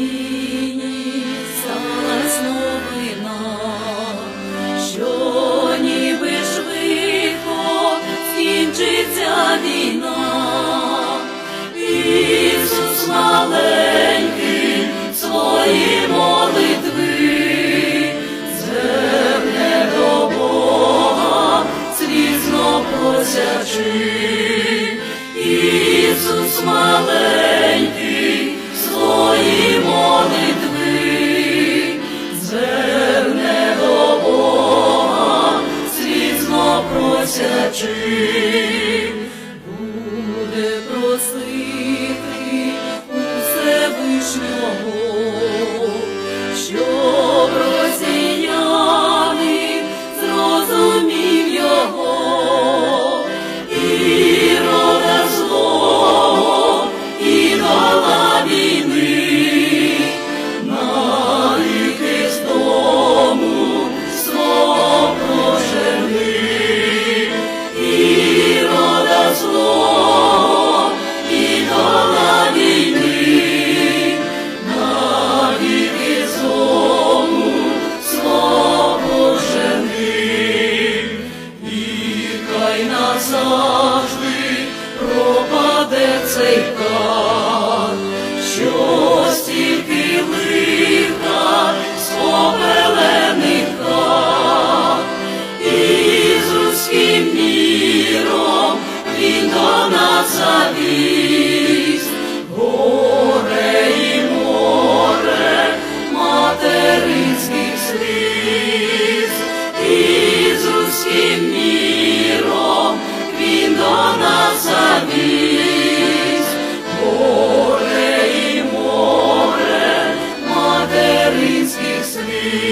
Україні сталась що ніби швидко скінчиться війна, Ісус маленький свої молитви, зверне до Бога, слізно просячи, Ісус маленький. Твої молитви, зверне просячи, буде просити. й назавжди пропаде цей дар, що стільки лиха з попелених хат, і з руським міром він до нас завіз. горе і море материнських сліз. Ісус, in me. listening.